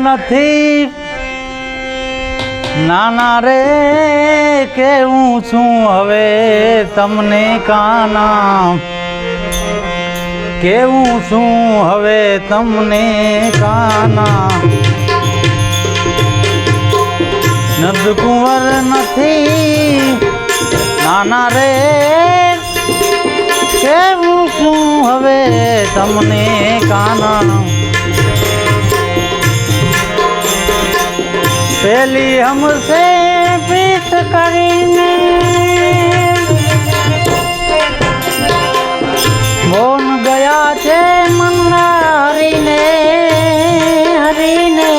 નથી. નાના રે, કેવું છું હવે તમને કાના? કેવું છું હવે તમને કાના? નંદકુંવર નથી. નાના રે, કેવું છું હવે તમને કાના? પેલી હમસે પ્રીત કરીને. મોન ગયા છે મનના હરીને. હરીને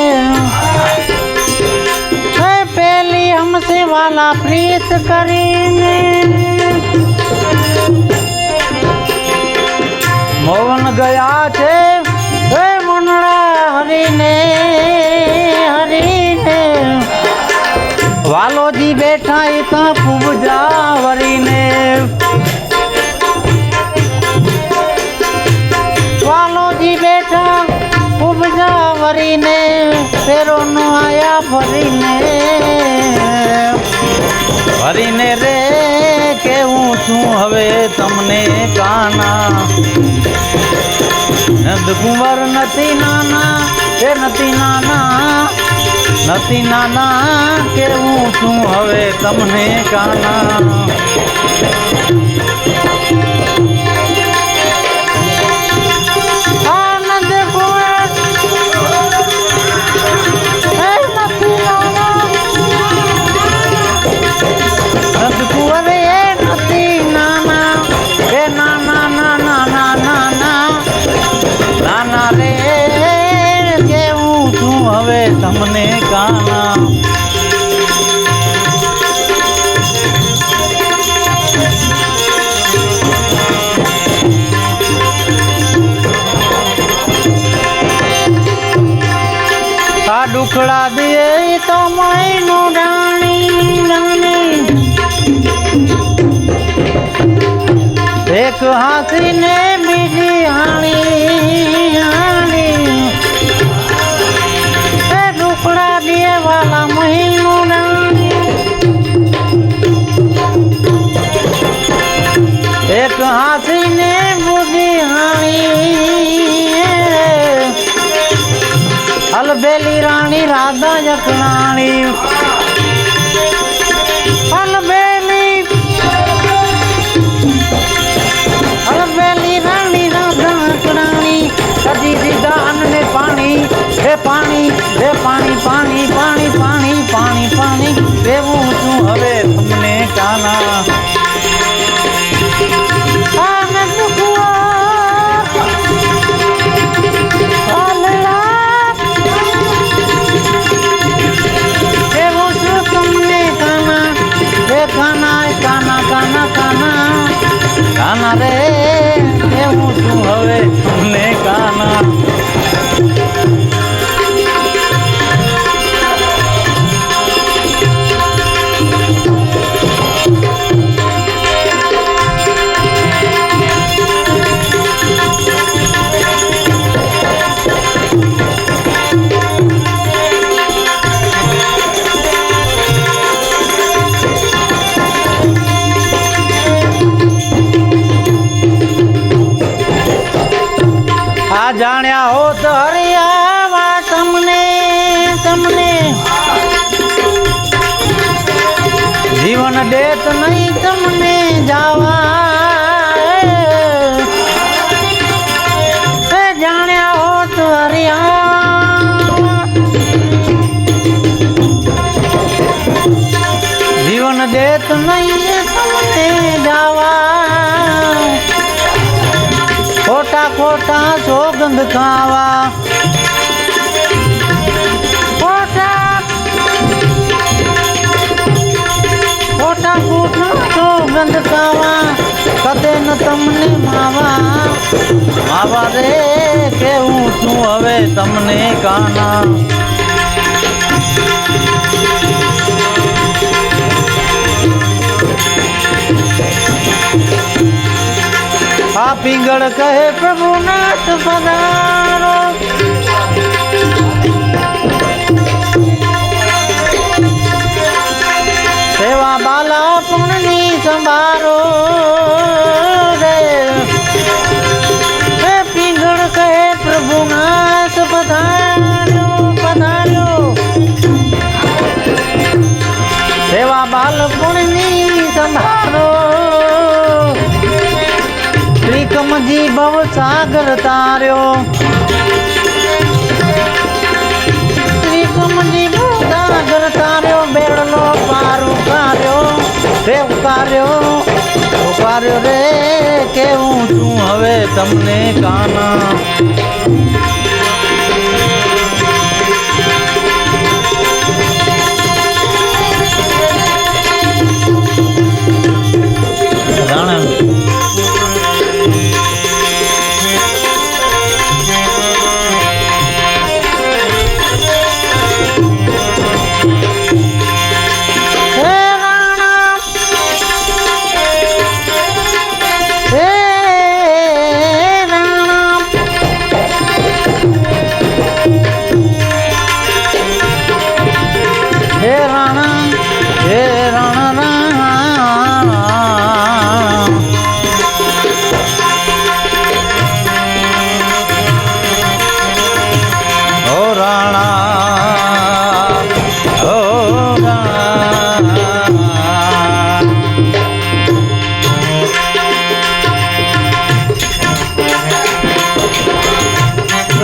પેલી હમસે વાલા પ્રીત કરીને. મોન ગયા છે હે મનડા હરીને જાવરીને ફેરો નો આયા ફરીને ફરીને રે, કેવું છું હવે તમને કાના? નંદકુંવર નથી નાના, કે નથી નાના? નથી નાના, કેવું છું હવે તમને કાના? તમને કાના આ દુખડા દે તો મહિનું રાણી રાણી. એક હાથી ને બીજી હાણી. ਬੇਲੀ ਰਾਣੀ ਰਾਧਾ ਜਖਣਾਣੀ હરિયાવા તમને તમને. જીવન દેત નહીં ખાવા ખોટા ખોટા ખાવા. કદે ન તમને માવા. માવા રે, કેવું છું હવે તમને કાના. પિંગળ કહે પ્રભુનાથ પધારો. સેવા બાલા પૂર્ણની સંભારો. પિંગળ કહે પ્રભુનાથ પધારો પધારો. સેવા બાલ પૂર્ણની સંભારો. સાગર તાર્યો. સાગર તાર્યો, બેડનો પાર ઉકાર્યો રે ઉકાર્યો ઉકાર્યો રે, કેવું છું હવે તમને કાના?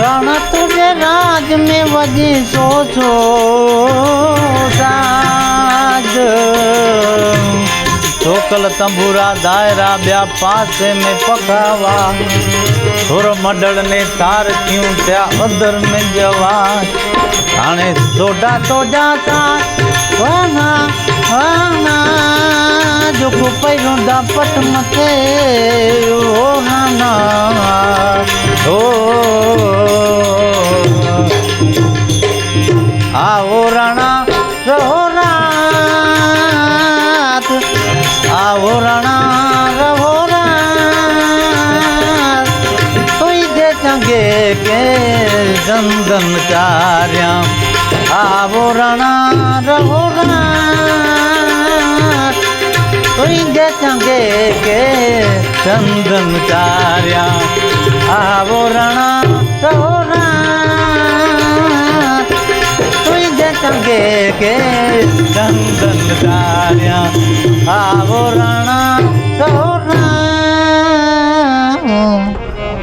રણત રે રાજ મેં વજે સો છો સાજ. ઢોકલ, તંબુરા, દાયરા બ્યા પાસે મેં પકાવા ઢોર મડળ ને તાર થયું ત્યાં અદર ને જવા. થાણે સોડા સોડા તા વાના વાના. જો કુપૈરો દાપટ મતે ઓ હાના. ઓ આવો રાણા, રહો રાત. આવો રાણા, રહો રાત. તોય જે ચંગે કે ચંદન ચાર્યા. આવો રાણા, રહો રાત. તોય જે ચંગે કે ચંદન ચાર્યા. આવો ચંગે કે ચંદન તાર્યા આવો રણા કહો.